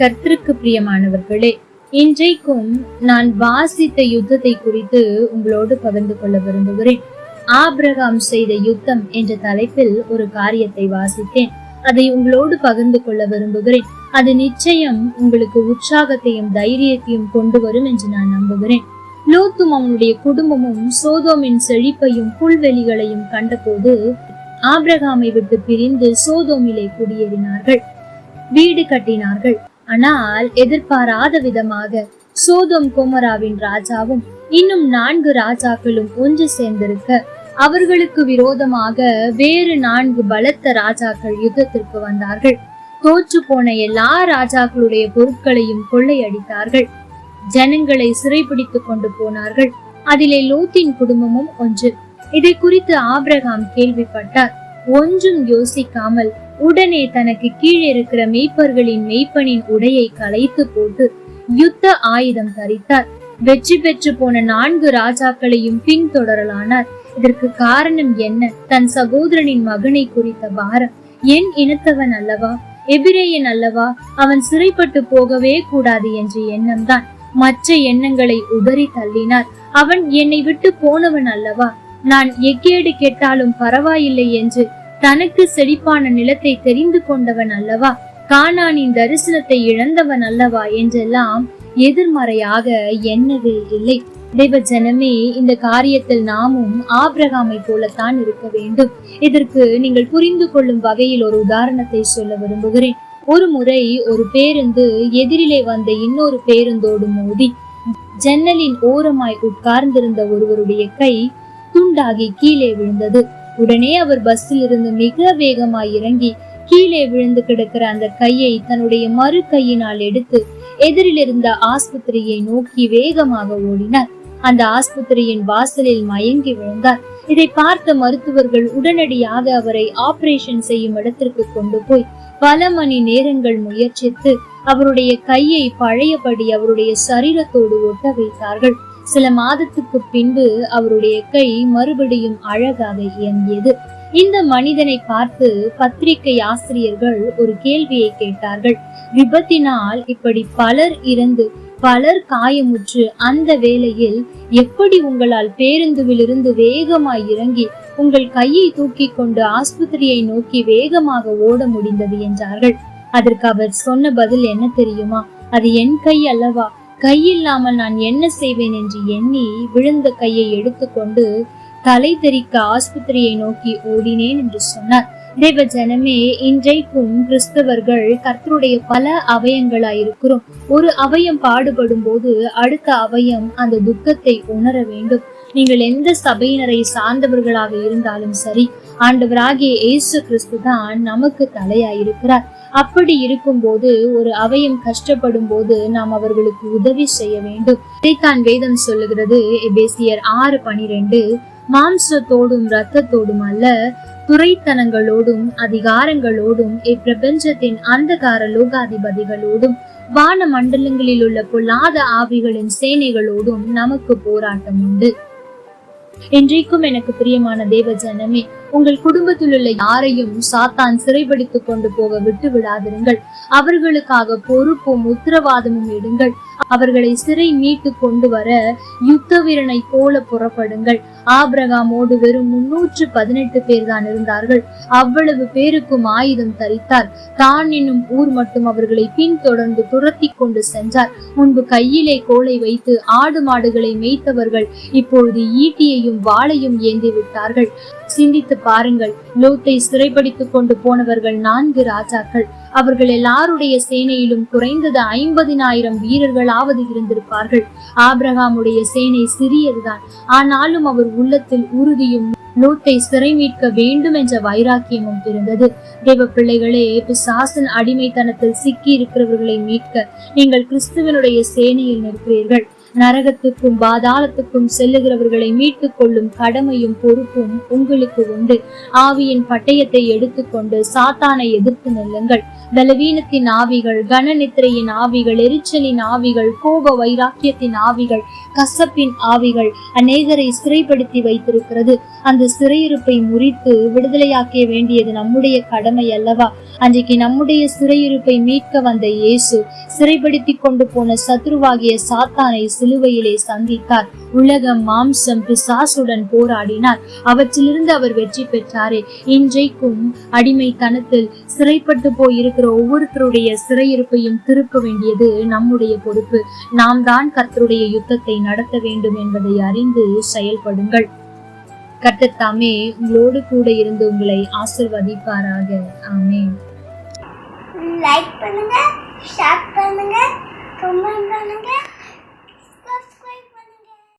கர்த்தருக்கு பிரியமானவர்களே இன்றைக்கும் நான் வாசித்த யுத்தத்தை குறித்து உங்களோடு பகிர்ந்து கொள்ள விரும்புகிறேன். ஆபிரகாம் செய்த யுத்தம் என்ற தலைப்பில் ஒரு காரியத்தை வாசித்தேன். அதை உங்களோடு பகிர்ந்து கொள்ள விரும்புகிறேன். அது நிச்சயம் உங்களுக்கு உற்சாகத்தையும் தைரியத்தையும் கொண்டு வரும் என்று நான் நம்புகிறேன். லோத்தும் அவனுடைய குடும்பமும் சோதோமின் செழிப்பையும் புல்வெளிகளையும் கண்டபோது ஆபிரகாமை விட்டு பிரிந்து சோதோமிலே குடியேறினார்கள். வீடு கட்டினார்கள். ஆனால் எதிர்பாராத விதமாக சோதம் கோமராவின் ராஜாவும் இன்னும் நான்கு ராஜாக்களும் ஒன்று சேர்ந்திருக்க அவர்களுக்கு விரோதமாக வேறு நான்கு பலத்த ராஜாக்கள் யுத்தத்திற்கு வந்தார்கள். தோற்று போன எல்லா ராஜாக்களுடைய பொருட்களையும் கொள்ளையடித்தார்கள். ஜனங்களை சிறைபிடித்துக் கொண்டு போனார்கள். அதிலே லோத்தின் குடும்பமும் ஒன்று. இதை குறித்து ஆபிரகாம் கேள்விப்பட்டார். ஒன்றும் யோசிக்காமல் உடனே தனக்கு கீழே இருக்கிற மெய்ப்பர்களின் மெய்ப்பனின் உடையை களைத்து போட்டு யுத்த ஆயுதம் தரித்தார். வெற்றி பெற்று போன நான்கு ராஜாக்களையும் பின்தொடரலானார். இதற்கு காரணம் என்ன? தன் சகோதரனின் மகனை குறித்த பாரம். என் இனத்தவன் அல்லவா? எபிரேயன் அல்லவா? அவன் சிறைப்பட்டு போகவே கூடாது என்ற எண்ணம்தான். மற்ற எண்ணங்களை உதறி தள்ளினார். அவன் என்னை விட்டு போனவன் அல்லவா? நான் எக்கேடு கேட்டாலும் பரவாயில்லை என்று தனக்கு செழிப்பான நிலத்தை தெரிந்து கொண்டவன் அல்லவா? கானானின் தரிசனத்தை இழந்தவன் அல்லவா என்றெல்லாம் எதிர்மறையாக எண்ணவே இல்லை. தேவ ஜனமே இந்த காரியத்தில் நாமும் ஆபிரகாமை போலத்தான் இருக்க வேண்டும். இதற்கு நீங்கள் புரிந்து கொள்ளும் வகையில் ஒரு உதாரணத்தை சொல்ல விரும்புகிறேன். ஒரு முறை ஒரு பேருந்து எதிரிலே வந்த இன்னொரு பேருந்தோடு மோதி ஜன்னலின் ஓரமாய் உட்கார்ந்திருந்த ஒருவருடைய கை துண்டாகி கீழே விழுந்தது. உடனே அவர் பஸ்ஸில் இருந்து மிக வேகமாய் இறங்கி கீழே விழுந்து கிடக்கிற அந்த கையை தன்னுடைய மறு கையினால் எடுத்து எதிரில் இருந்த ஆஸ்பத்திரியை நோக்கி வேகமாக ஓடினார். அந்த ஆஸ்பத்திரியின் வாசலில் மயங்கி விழுந்தார். இதை பார்த்த மருத்துவர்கள் உடனடியாக அவரை ஆபரேஷன் செய்யும் இடத்திற்கு கொண்டு போய் பல மணி நேரங்கள் முயற்சித்து அவருடைய கையை பழையபடி அவருடைய சரீரத்தோடு ஒட்ட வைத்தார்கள். சில மாதத்துக்கு பின்பு அவருடைய கை மறுபடியும் அழகாக இயங்கியது. இந்த மனிதனை பார்த்து பத்திரிகை ஆசிரியர்கள் ஒரு கேள்வியை கேட்டார்கள். விபத்தினால் இப்படி பலர் இறந்து பலர் காயமுற்று அந்த வேளையில் எப்படி உங்களால் பேருந்துவிலிருந்து வேகமாய் இறங்கி உங்கள் கையை தூக்கி கொண்டு ஆஸ்பத்திரியை நோக்கி வேகமாக ஓட முடிந்தது என்றார்கள். அதற்கு அவர் சொன்ன பதில் என்ன தெரியுமா? அது என் கை அல்லவா? கையில்லாமல் நான் என்ன செய்வேன் என்று எண்ணி விழுந்த கையை எடுத்துக்கொண்டு தலை தெறிக்க ஆஸ்பத்திரியை நோக்கி ஓடினேன் என்று சொன்னார். தேவ ஜனமே இன்றைக்கும் கிறிஸ்தவர்கள் கர்த்தருடைய பல அவயங்களாயிருக்கிறோம் ஒரு அவயம் பாடுபடும் போது அடுத்த அவயம் அந்த துக்கத்தை உணர வேண்டும். நீங்கள் எந்த சபையினரை சார்ந்தவர்களாக இருந்தாலும் சரி ஆண்டவராகிய இயேசு கிறிஸ்து தான் நமக்கு தலையாயிருக்கிறார். அப்படி இருக்கும்போது ஒரு அவயம் கஷ்டப்படும் போது நாம் அவர்களுக்கு உதவி செய்ய வேண்டும். இதைத்தான் வேதம் சொல்லுகிறது எபேசியர் ஆறு பனிரெண்டு மாம்சத்தோடும் இரத்தத்தோடும் அல்ல துறைத்தனங்களோடும் அதிகாரங்களோடும் இப்பிரபஞ்சத்தின் அந்தகார லோகாதிபதிகளோடும் வான மண்டலங்களில் உள்ள பொல்லாத ஆவிகளின் சேனைகளோடும் நமக்கு போராட்டம் உண்டு. என்றைக்கும் எனக்கு பிரியமான தேவ ஜனமே உங்கள் குடும்பத்தில் உள்ள யாரையும் சாத்தான் சிறைப்படுத்திக் கொண்டு போக விட்டு விடாதிருங்கள் அவர்களுக்காக பொறுப்பும் உத்தரவாதமும் எடுங்கள் அவர்களை சிறை மீட்டு கொண்டு வர யுத்த வீரனை போல புறப்படுங்கள். ஆபிரகாமோடு வெறும் முன்னூற்று பதினெட்டு பேர் தான் இருந்தார்கள். அவ்வளவு பேருக்கும் ஆயுதம் தரித்தார். தான் என்னும் ஊர் மட்டும் அவர்களை பின்தொடர்ந்து துரத்தி கொண்டு சென்றார். முன்பு கையிலே கோலை வைத்து ஆடு மாடுகளை மேய்த்தவர்கள் இப்பொழுது ஈட்டியையும் வாளையும் ஏந்தி விட்டார்கள். சிந்தித்து பாருங்கள் லோத்தை சிறைப்படுத்திக் கொண்டு போனவர்கள் நான்கு ராஜாக்கள். அவர்கள் எல்லாருடைய சேனையிலும் குறைந்தது ஐம்பதினாயிரம் வீரர்களாவது இருந்திருப்பார்கள். ஆபிரகாமுடைய சேனை சிறியதுதான். ஆனாலும் அவர் உள்ளத்தில் உறுதியும் லோத்தை சிறை மீட்க வேண்டும் என்ற வைராக்கியமும் இருந்தது தேவ பிள்ளைகளே பிசாசன் அடிமைத்தனத்தில் சிக்கி இருக்கிறவர்களை மீட்க நீங்கள் கிறிஸ்துவனுடைய சேனையில் நிற்கிறீர்கள். நரகத்துக்கும் பாதாளத்துக்கும் செல்லுகிறவர்களை மீட்டுக் கொள்ளும் கடமையும் பொறுப்பும் உங்களுக்கு உண்டு. ஆவியின் பட்டயத்தை எடுத்துக்கொண்டு சாத்தானை எதிர்த்து நெல்லுங்கள். பலவீனத்தின் ஆவிகள் கனநித்திரையின் ஆவிகள் எரிச்சலின் ஆவிகள் கோப வைராக்கியத்தின் ஆவிகள் கசப்பின் ஆவிகள் அநேகரை சிறைப்படுத்தி வைத்திருக்கிறது. அந்த சிறையிருப்பை முறித்து விடுதலையாக்க வேண்டியது நம்முடைய கடமை அல்லவா? அன்றைக்கு நம்முடைய சிறையிருப்பை மீட்க வந்த இயேசு சிறைப்படுத்தி கொண்டு போன சத்ருவாகிய சாத்தானை சிலுவையிலே சந்தித்தார். உலகம் மாம்சம் பிசாசுடன் போராடினார். அவற்றிலிருந்து அவர் வெற்றி பெற்றாரே. இன்றைக்கும் அடிமைத்தனத்தில் சிறைப்பட்டு போய் இருக்கிற ஒவ்வொருத்தருடைய சிறையிருப்பையும் திருப்ப வேண்டியது நம்முடைய பொறுப்பு. நாம் தான் கர்த்தருடைய யுத்தத்தை நடத்த வேண்டும் என்பதை அறிந்து செயல்படுங்கள். கர்த்தர் தாமே உங்களோடு கூட இருந்து உங்களை ஆசிர்வதிப்பாராக. ஆமே லைக் பண்ணுங்க ஷேர் பண்ணுங்க கமெண்ட் பண்ணுங்க.